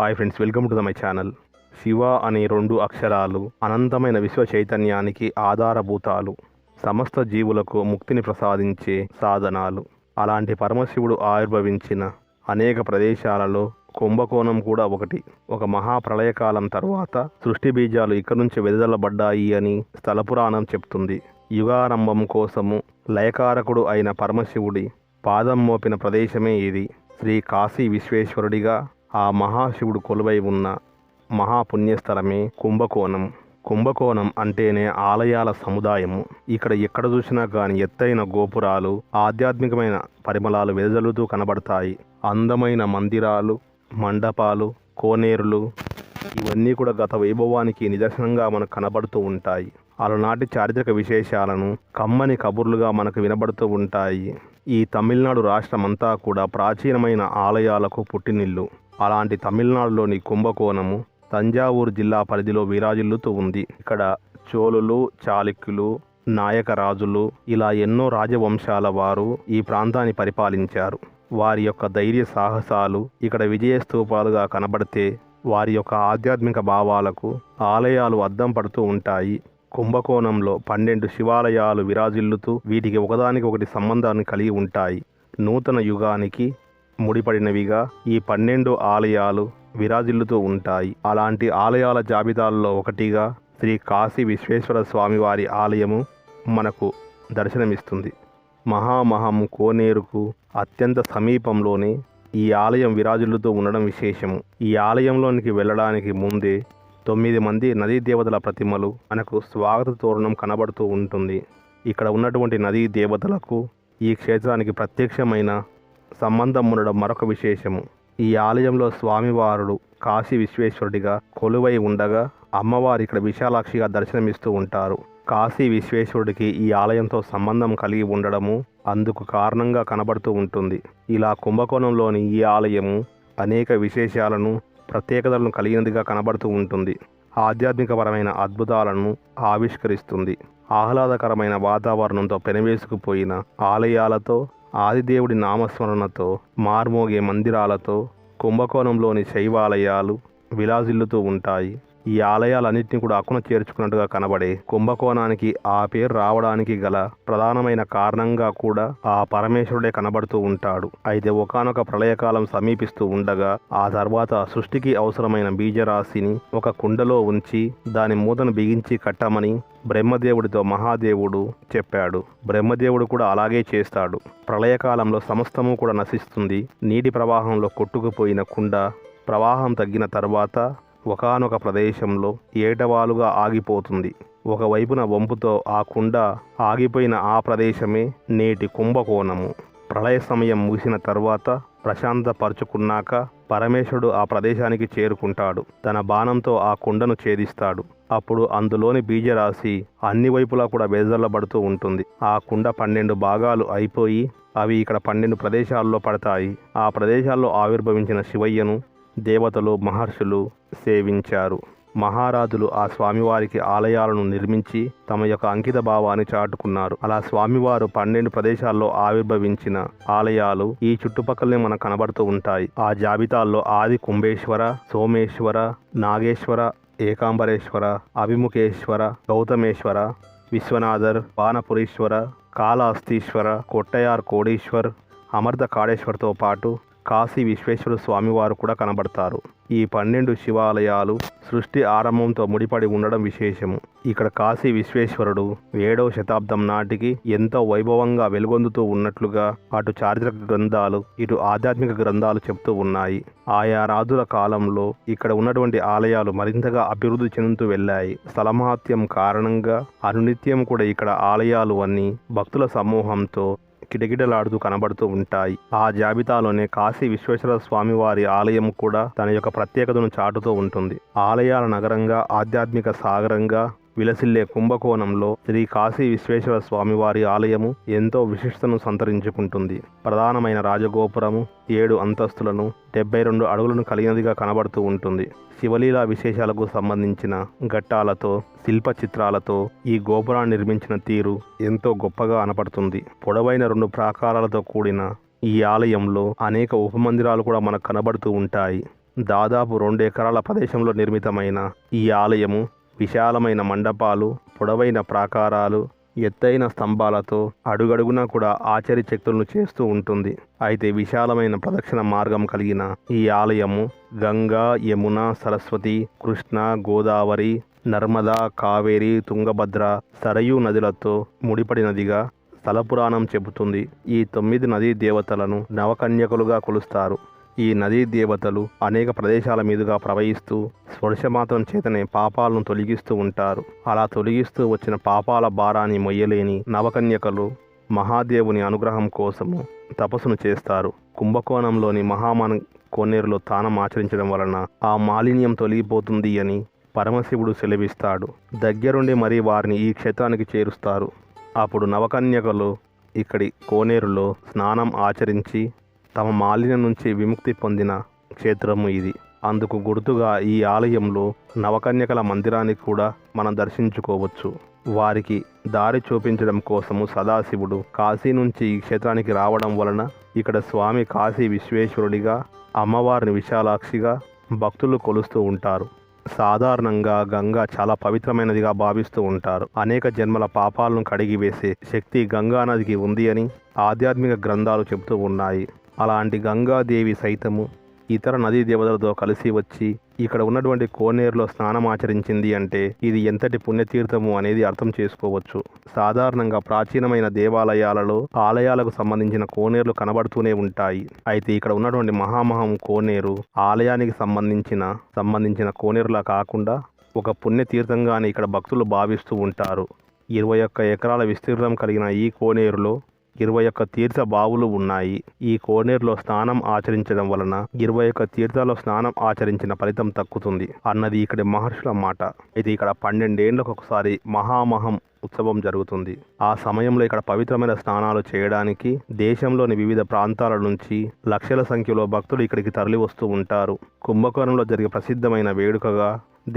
Hi friends welcome to the my channel Shiva అనే రెండు అక్షరాలు అనంతమైన విశ్వ చైతన్యానికి ఆధారభూతాలు. సమస్త జీవులకు ముక్తిని ప్రసాదించే సాధనాలు. అలాంటి పరమశివుడు ఆవిర్భవించిన అనేక ప్రదేశాలలో కుంభకోణం కూడా ఒకటి. ఒక మహాప్రళయకాలం తరువాత సృష్టి బీజాలు ఇక్కడి నుంచి వెదజల్లబడ్డాయి అని స్థల పురాణం చెప్తుంది. యుగారంభం కోసము లయకారకుడు అయిన పరమశివుడి పాదం మోపిన ప్రదేశమే ఇది. శ్రీ కాశీ విశ్వేశ్వరుడిగా ఆ మహాశివుడు కొలువై ఉన్న మహాపుణ్యస్థలమే కుంభకోణం. కుంభకోణం అంటేనే ఆలయాల సముదాయము. ఇక్కడ ఎక్కడ చూసినా కానీ ఎత్తైన గోపురాలు ఆధ్యాత్మికమైన పరిమళాలు వెదజల్లుతూ కనబడతాయి. అందమైన మందిరాలు మండపాలు కోనేరులు ఇవన్నీ కూడా గత వైభవానికి నిదర్శనంగా మనకు కనబడుతూ ఉంటాయి. అలనాటి చారిత్రక విశేషాలను కమ్మని కబుర్లుగా మనకు వినబడుతూ ఉంటాయి. ఈ తమిళనాడు రాష్ట్రమంతా కూడా ప్రాచీనమైన ఆలయాలకు పుట్టినిల్లు. అలాంటి తమిళనాడులోని కుంభకోణము తంజావూరు జిల్లా పరిధిలో విరాజిల్లుతూ ఉంది. ఇక్కడ చోళులు చాళుక్యులు నాయక రాజులు ఇలా ఎన్నో రాజవంశాల వారు ఈ ప్రాంతాన్ని పరిపాలించారు. వారి యొక్క ధైర్య సాహసాలు ఇక్కడ విజయ స్తూపాలుగా కనబడితే వారి యొక్క ఆధ్యాత్మిక భావాలకు ఆలయాలు అద్దం పడుతూ ఉంటాయి. కుంభకోణంలో పన్నెండు శివాలయాలు విరాజిల్లుతూ వీటికి ఒకదానికి ఒకటి సంబంధాన్ని కలిగి ఉంటాయి. నూతన యుగానికి ముడిపడినవిగా ఈ పన్నెండు ఆలయాలు విరాజిల్లుతూ ఉంటాయి. అలాంటి ఆలయాల జాబితాల్లో ఒకటిగా శ్రీ కాశీ విశ్వేశ్వర స్వామివారి ఆలయము మనకు దర్శనమిస్తుంది. మహామహం కోనేరుకు అత్యంత సమీపంలోనే ఈ ఆలయం విరాజులతో ఉండడం విశేషము. ఈ ఆలయంలోనికి వెళ్ళడానికి ముందే తొమ్మిది మంది నదీ దేవతల ప్రతిమలు మనకు స్వాగత తోరణం కనబడుతూ ఉంటుంది. ఇక్కడ ఉన్నటువంటి నదీ దేవతలకు ఈ క్షేత్రానికి ప్రత్యక్షమైన సంబంధం ఉండడం మరొక విశేషము. ఈ ఆలయంలో స్వామివారుడు కాశీ విశ్వేశ్వరుడిగా కొలువై ఉండగా అమ్మవారు ఇక్కడ విశాలాక్షిగా దర్శనమిస్తూ ఉంటారు. కాశీ విశ్వేశ్వరుడికి ఈ ఆలయంతో సంబంధం కలిగి ఉండడము అందుకు కారణంగా కనబడుతూ ఉంటుంది. ఇలా కుంభకోణంలోని ఈ ఆలయము అనేక విశేషాలను ప్రత్యేకతలను కలిగినదిగా కనబడుతూ ఉంటుంది. ఆధ్యాత్మికపరమైన అద్భుతాలను ఆవిష్కరిస్తుంది. ఆహ్లాదకరమైన వాతావరణంతో పెనవేసుకుపోయిన ఆలయాలతో ఆదిదేవుడి నామస్మరణతో మార్మోగే మందిరాలతో కుంభకోణంలోని శైవాలయాలు విలాజిల్లుతూ ఉంటాయి. ఈ ఆలయాలన్నింటినీ కూడా అక్కున చేర్చుకున్నట్టుగా కనబడే కుంభకోణానికి ఆ పేరు రావడానికి గల ప్రధానమైన కారణంగా కూడా ఆ పరమేశ్వరుడే కనబడుతూ ఉంటాడు. అయితే ఒకానొక ప్రళయకాలం సమీపిస్తూ ఉండగా ఆ తర్వాత సృష్టికి అవసరమైన బీజరాశిని ఒక కుండలో ఉంచి దాని మూతను బిగించి కట్టమని బ్రహ్మదేవుడితో మహాదేవుడు చెప్పాడు. బ్రహ్మదేవుడు కూడా అలాగే చేస్తాడు. ప్రళయకాలంలో సమస్తము కూడా నశిస్తుంది. నీటి ప్రవాహంలో కొట్టుకుపోయిన కుండ ప్రవాహం తగ్గిన తర్వాత ఒకానొక ప్రదేశంలో ఏటవాలుగా ఆగిపోతుంది. ఒకవైపున వంపుతో ఆ కుండ ఆగిపోయిన ఆ ప్రదేశమే నేటి కుంభకోణము. ప్రళయ సమయం ముగిసిన తర్వాత ప్రశాంతపరుచుకున్నాక పరమేశ్వరుడు ఆ ప్రదేశానికి చేరుకుంటాడు. తన బాణంతో ఆ కుండను ఛేదిస్తాడు. అప్పుడు అందులోని బీజరాశి అన్ని వైపులా కూడా వెదజల్లబడుతూ ఉంటుంది. ఆ కుండ పన్నెండు భాగాలు అయిపోయి అవి ఇక్కడ పన్నెండు ప్రదేశాల్లో పడతాయి. ఆ ప్రదేశాల్లో ఆవిర్భవించిన శివయ్యను దేవతలు మహర్షులు సేవించారు. మహారాజులు ఆ స్వామివారికి ఆలయాలను నిర్మించి తమ యొక్క అంకిత భావాన్ని చాటుకున్నారు. అలా స్వామివారు పన్నెండు ప్రదేశాల్లో ఆవిర్భవించిన ఆలయాలు ఈ చుట్టుపక్కలనే మనకు కనబడుతూ ఉంటాయి. ఆ జాబితాల్లో ఆది కుంభేశ్వర సోమేశ్వర నాగేశ్వర ఏకాంబరేశ్వర అభిముఖేశ్వర గౌతమేశ్వర విశ్వనాథర్ బాణపురీశ్వర కాళహస్తీశ్వర కొట్టయార్ కోడీశ్వర్ అమర్త కాళేశ్వర్తో పాటు కాశీ విశ్వేశ్వర స్వామివారు కూడా కనబడతారు. ఈ పన్నెండు శివాలయాలు సృష్టి ఆరంభంతో ముడిపడి ఉండడం విశేషము. ఇక్కడ కాశీ విశ్వేశ్వరుడు ఏడవ శతాబ్దం నాటికి ఎంతో వైభవంగా వెలుగొందుతూ ఉన్నట్లుగా అటు చారిత్రక గ్రంథాలు ఇటు ఆధ్యాత్మిక గ్రంథాలు చెప్తూ ఉన్నాయి. ఆయా రాజుల కాలంలో ఇక్కడ ఉన్నటువంటి ఆలయాలు మరింతగా అభివృద్ధి చెందుతూ వెళ్ళాయి. స్థలమహత్యం కారణంగా అనునిత్యం కూడా ఇక్కడ ఆలయాలు అన్ని భక్తుల సమూహంతో కిటకిటలాడుతూ కనబడుతూ ఉంటాయి. ఆ జాబితాలోనే కాశీ విశ్వేశ్వర స్వామి వారి ఆలయం కూడా తన యొక్క ప్రత్యేకతను చాటుతూ ఉంటుంది. ఆలయాల నగరంగా ఆధ్యాత్మిక సాగరంగా విలసిల్లే కుంభకోణంలో శ్రీ కాశీ విశ్వేశ్వర స్వామివారి ఆలయము ఎంతో విశిష్టతను సంతరించుకుంటుంది. ప్రధానమైన రాజగోపురము ఏడు అంతస్తులను డెబ్బై రెండు అడుగులను కలిగినదిగా కనబడుతూ ఉంటుంది. శివలీలా విశేషాలకు సంబంధించిన ఘట్టాలతో శిల్ప చిత్రాలతో ఈ గోపురాన్ని నిర్మించిన తీరు ఎంతో గొప్పగా అనపడుతుంది. పొడవైన రెండు ప్రాకారాలతో కూడిన ఈ ఆలయంలో అనేక ఉపమందిరాలు కూడా మనకు కనబడుతూ ఉంటాయి. దాదాపు రెండు ఎకరాల ప్రదేశంలో నిర్మితమైన ఈ ఆలయము విశాలమైన మండపాలు పొడవైన ప్రాకారాలు ఎత్తైన స్తంభాలతో అడుగడుగునా కూడా ఆశ్చర్యచక్తులను చేస్తూ ఉంటుంది. అయితే విశాలమైన ప్రదక్షిణ మార్గం కలిగిన ఈ ఆలయము గంగా యమున సరస్వతి కృష్ణ గోదావరి నర్మదా కావేరి తుంగభద్ర సరయూ నదులతో ముడిపడినదిగా స్థలపురాణం చెబుతుంది. ఈ తొమ్మిది నదీ దేవతలను నవకన్యకులుగా కొలుస్తారు. ఈ నదీ దేవతలు అనేక ప్రదేశాల మీదుగా ప్రవహిస్తూ స్పర్శమాత్రం చేతనే పాపాలను తొలగిస్తూ ఉంటారు. అలా తొలగిస్తూ వచ్చిన పాపాల భారాన్ని మొయ్యలేని నవకన్యకలు మహాదేవుని అనుగ్రహం కోసము తపస్సును చేస్తారు. కుంభకోణంలోని మహామన కోనేరులో తానం ఆచరించడం వలన ఆ మాలిన్యం తొలగిపోతుంది అని పరమశివుడు సెలవిస్తాడు. దగ్గరుండి మరీ వారిని ఈ క్షేత్రానికి చేరుస్తారు. అప్పుడు నవకన్యకలు ఇక్కడి కోనేరులో స్నానం ఆచరించి తమ మాలిన్యం నుంచి విముక్తి పొందిన క్షేత్రము ఇది. అందుకు గుర్తుగా ఈ ఆలయంలో నవకన్యకల మందిరాన్ని కూడా మనం దర్శించుకోవచ్చు. వారికి దారి చూపించడం కోసము సదాశివుడు కాశీ నుంచి ఈ క్షేత్రానికి రావడం వలన ఇక్కడ స్వామి కాశీ విశ్వేశ్వరుడిగా అమ్మవారిని విశాలాక్షిగా భక్తులు కొలుస్తూ ఉంటారు. సాధారణంగా గంగా చాలా పవిత్రమైనదిగా భావిస్తూ ఉంటారు. అనేక జన్మల పాపాలను కడిగివేసే శక్తి గంగా నదికి ఉంది అని ఆధ్యాత్మిక గ్రంథాలు చెబుతూ ఉన్నాయి. అలాంటి గంగాదేవి సైతము ఇతర నదీ దేవతలతో కలిసి వచ్చి ఇక్కడ ఉన్నటువంటి కోనేరులో స్నానం ఆచరించింది అంటే ఇది ఎంతటి పుణ్యతీర్థము అనేది అర్థం చేసుకోవచ్చు. సాధారణంగా ప్రాచీనమైన దేవాలయాలలో ఆలయాలకు సంబంధించిన కోనేరులు కనబడుతూనే ఉంటాయి. అయితే ఇక్కడ ఉన్నటువంటి మహామహం కోనేరు ఆలయానికి సంబంధించిన సంబంధించిన కోనేరులా కాకుండా ఒక పుణ్యతీర్థంగానే ఇక్కడ భక్తులు భావిస్తూ ఉంటారు. ఇరవై ఒక్క ఎకరాల విస్తీర్ణం కలిగిన ఈ కోనేరులో ఇరవై ఒక్క తీర్థ బావులు ఉన్నాయి. ఈ కోనేరులో స్నానం ఆచరించడం వలన ఇరవై ఒక్క తీర్థాల్లో స్నానం ఆచరించిన ఫలితం తక్కుతుంది. అన్నది ఇక్కడి మహర్షుల మాట. అయితే ఇక్కడ పన్నెండేండ్లకు ఒకసారి మహామహం ఉత్సవం జరుగుతుంది. ఆ సమయంలో ఇక్కడ పవిత్రమైన స్నానాలు చేయడానికి దేశంలోని వివిధ ప్రాంతాల నుంచి లక్షల సంఖ్యలో భక్తులు ఇక్కడికి తరలి వస్తూ ఉంటారు. కుంభకోణంలో జరిగే ప్రసిద్ధమైన వేడుకగా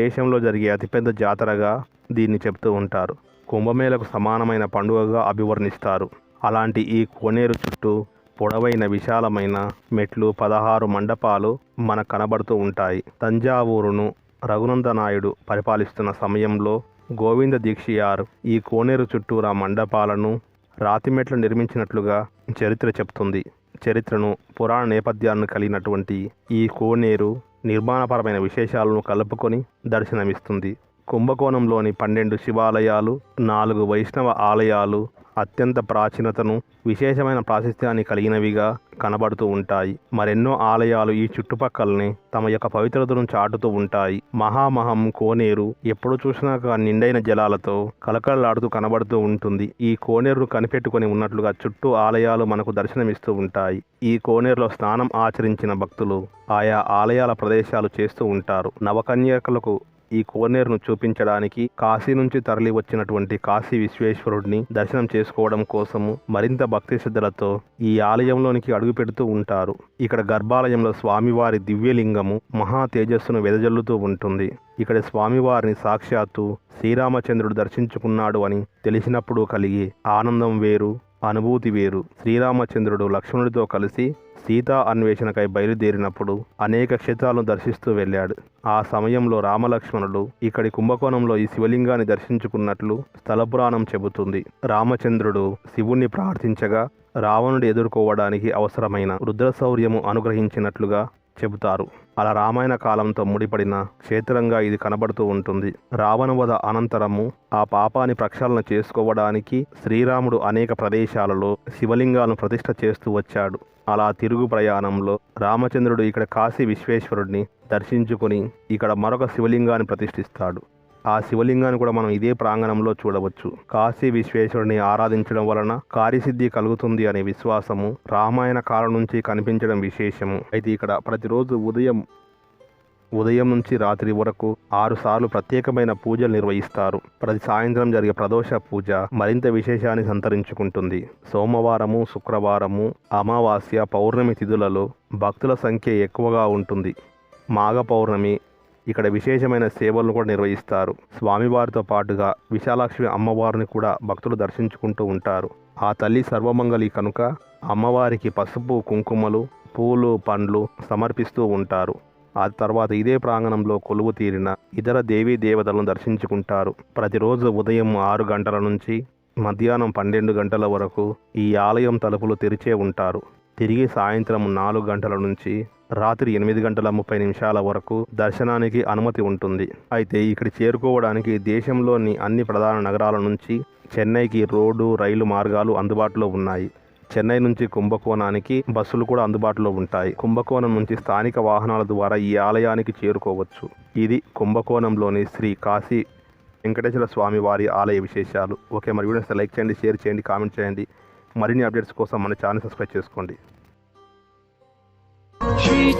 దేశంలో జరిగే అతిపెద్ద జాతరగా దీన్ని చెప్తూ ఉంటారు. కుంభమేళకు సమానమైన పండుగగా అభివర్ణిస్తారు. అలాంటి ఈ కోనేరు చుట్టూ పొడవైన విశాలమైన మెట్లు పదహారు మండపాలు మన కనబడుతూ ఉంటాయి. తంజావూరును రఘునందనాయుడు పరిపాలిస్తున్న సమయంలో గోవింద దీక్షియార్ ఈ కోనేరు చుట్టూరా మండపాలను రాతిమెట్లు నిర్మించినట్లుగా చరిత్ర చెప్తుంది చరిత్రను పురాణ నేపథ్యాన్ని కలిగినటువంటి ఈ కోనేరు నిర్మాణపరమైన విశేషాలను కలుపుకొని దర్శనమిస్తుంది. కుంభకోణంలోని పన్నెండు శివాలయాలు నాలుగు వైష్ణవ ఆలయాలు అత్యంత ప్రాచీనతను విశేషమైన ప్రాశస్త్యాన్ని కలిగినవిగా కనబడుతూ ఉంటాయి. మరెన్నో ఆలయాలు ఈ చుట్టుపక్కలనే తమ యొక్క పవిత్రతను చాటుతూ ఉంటాయి. మహామహం కోనేరు ఎప్పుడు చూసినా నిండైన జలాలతో కలకలలాడుతూ కనబడుతూ ఉంటుంది. ఈ కోనేరును కనిపెట్టుకొని ఉన్నట్లుగా చుట్టూ ఆలయాలు మనకు దర్శనమిస్తూ ఉంటాయి. ఈ కోనేరులో స్నానం ఆచరించిన భక్తులు ఆయా ఆలయాల ప్రదేశాలు చేస్తూ ఉంటారు. నవకన్యకలకు ఈ కోనేరును చూపించడానికి కాశీ నుంచి తరలి వచ్చినటువంటి కాశీ విశ్వేశ్వరుడిని దర్శనం చేసుకోవడం కోసము మరింత భక్తి శ్రద్ధలతో ఈ ఆలయంలోనికి అడుగు పెడుతూ ఉంటారు. ఇక్కడ గర్భాలయంలో స్వామివారి దివ్యలింగము మహా తేజస్సును వెదజల్లుతూ ఉంటుంది. ఇక్కడ స్వామివారిని సాక్షాత్తు శ్రీరామచంద్రుడు దర్శించుకున్నాడు అని తెలిసినప్పుడు కలిగి ఆనందం వేరు అనుభూతి వేరు. శ్రీరామచంద్రుడు లక్ష్మణుడితో కలిసి సీతా అన్వేషణకై బయలుదేరినప్పుడు అనేక క్షేత్రాలను దర్శిస్తూ వెళ్ళాడు. ఆ సమయంలో రామలక్ష్మణుడు ఇక్కడి కుంభకోణంలో ఈ శివలింగాన్ని దర్శించుకున్నట్లు స్థలపురాణం చెబుతుంది. రామచంద్రుడు శివుణ్ణి ప్రార్థించగా రావణుడు ఎదుర్కోవడానికి అవసరమైన రుద్రశౌర్యము అనుగ్రహించినట్లుగా చెబుతారు. అలా రామాయణ కాలంతో ముడిపడిన క్షేత్రంగా ఇది కనబడుతూ ఉంటుంది. రావణవధ అనంతరము ఆ పాపాన్ని ప్రక్షాళన చేసుకోవడానికి శ్రీరాముడు అనేక ప్రదేశాలలో శివలింగాలను ప్రతిష్ఠ చేస్తూ వచ్చాడు. అలా తిరుగు ప్రయాణంలో రామచంద్రుడు ఇక్కడ కాశీ విశ్వేశ్వరుడిని దర్శించుకుని ఇక్కడ మరొక శివలింగాన్ని ప్రతిష్ఠిస్తాడు. ఆ శివలింగాన్ని కూడా మనం ఇదే ప్రాంగణంలో చూడవచ్చు. కాశీ విశ్వేశ్వరుని ఆరాధించడం వలన కార్యసిద్ధి కలుగుతుంది అనే విశ్వాసము రామాయణ కాలం నుంచి కనిపించడం విశేషము. అయితే ఇక్కడ ప్రతిరోజు ఉదయం ఉదయం నుంచి రాత్రి వరకు ఆరు సార్లు ప్రత్యేకమైన పూజలు నిర్వహిస్తారు. ప్రతి సాయంత్రం జరిగే ప్రదోష పూజ మరింత విశేషాన్ని సంతరించుకుంటుంది. సోమవారము శుక్రవారము అమావాస్య పౌర్ణమి తిథులలో భక్తుల సంఖ్య ఎక్కువగా ఉంటుంది. మాఘ పౌర్ణమి ఇక్కడ విశేషమైన సేవలను కూడా నిర్వహిస్తారు. స్వామివారితో పాటుగా విశాలాక్ష్మి అమ్మవారిని కూడా భక్తులు దర్శించుకుంటూ ఉంటారు. ఆ తల్లి సర్వమంగళి కనుక అమ్మవారికి పసుపు కుంకుమలు పూలు పండ్లు సమర్పిస్తూ ఉంటారు. ఆ తర్వాత ఇదే ప్రాంగణంలో కొలువు తీరిన ఇతర దేవీ దేవతలను దర్శించుకుంటారు. ప్రతిరోజు ఉదయం ఆరు గంటల నుంచి మధ్యాహ్నం పన్నెండు గంటల వరకు ఈ ఆలయం తలుపులు తెరిచే ఉంటారు. తిరిగి సాయంత్రం నాలుగు గంటల నుంచి రాత్రి ఎనిమిది గంటల ముప్పై నిమిషాల వరకు దర్శనానికి అనుమతి ఉంటుంది. అయితే ఇక్కడ చేరుకోవడానికి దేశంలోని అన్ని ప్రధాన నగరాల నుంచి చెన్నైకి రోడ్డు రైలు మార్గాలు అందుబాటులో ఉన్నాయి. చెన్నై నుంచి కుంభకోణానికి బస్సులు కూడా అందుబాటులో ఉంటాయి. కుంభకోణం నుంచి స్థానిక వాహనాల ద్వారా ఈ ఆలయానికి చేరుకోవచ్చు. ఇది కుంభకోణంలోని శ్రీ కాశీ వెంకటేశ్వర స్వామి వారి ఆలయ విశేషాలు. ఓకే మరి వీడియోస్ లైక్ చేయండి షేర్ చేయండి కామెంట్ చేయండి. మరిన్ని అప్డేట్స్ కోసం మన ఛానల్ సబ్స్క్రైబ్ చేసుకోండి. She